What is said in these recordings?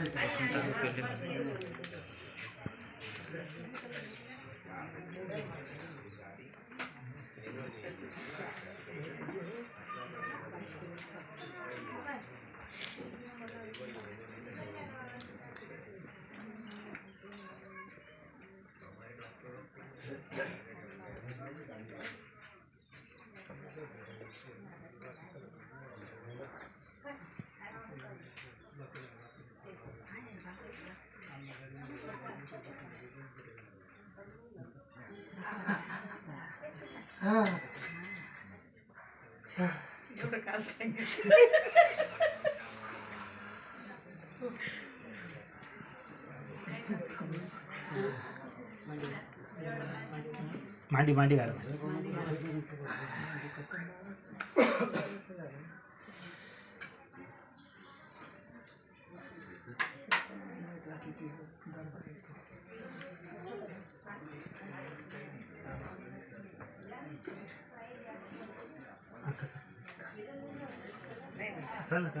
哎，你刚才说的。மாண்டி மாண்டி காலம் માંડી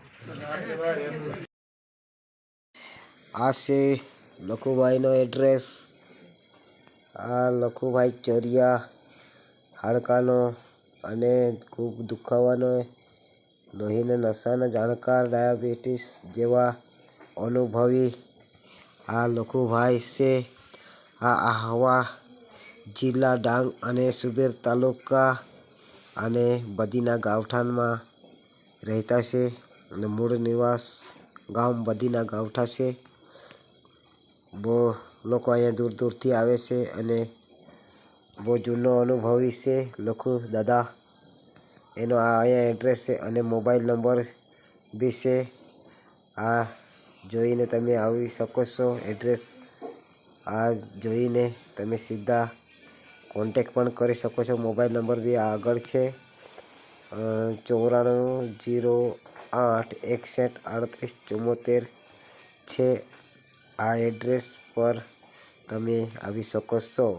આ છે લખુભાઈનો એડ્રેસ. આ લખુભાઈ ચોરિયા, હાડકાનો અને ખૂબ દુખાવાનો લોહીના નશાના જાણકાર, ડાયાબિટીસ જેવા અનુભવી આ લખુભાઈ છે. આ આહવા જિલ્લા ડાંગ અને સુબેર તાલુકા અને બદીના ગાવઠાણમાં રહેતા છે. અને મૂળ નિવાસ ગામ બદીના ગાવઠા છે બહુ લોકો અહીંયા દૂર દૂરથી આવે છે અને બહુ જૂનો અનુભવી છે લખુ, દાદા, એનો આ અહીંયા એડ્રેસ છે અને મોબાઈલ નંબર બી છે. આ જોઈને તમે આવી શકો છો. એડ્રેસ આ જોઈને તમે સીધા કોન્ટેક પણ કરી શકો છો. મોબાઈલ નંબર બી આગળ છે. ચોરાણું, જીરો આઠ એકસઠ આડત્રીસ ચુંમોતેર છે. આ એડ્રેસ પર તમે આવી શકો છો.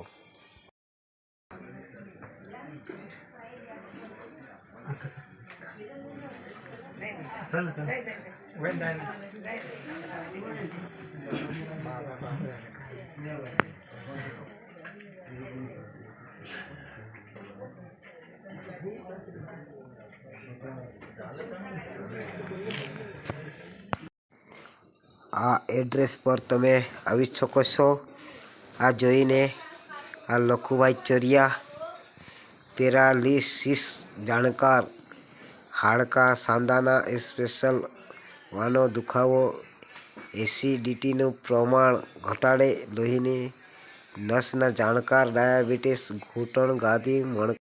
આ એડ્રેસ પર તમે આવી શકો છો. આ જોઈને આ લખુભાઈ ચોરિયા, પેરાલિસિસ જાણકાર, હાડકા સાંધાના સ્પેશિયલ વાનો દુખાવો એસિડિટીનું પ્રમાણ ઘટાડે, લોહીની નસના જાણકાર, ડાયાબિટીસ, ઘૂંટણ, ગાદી મણ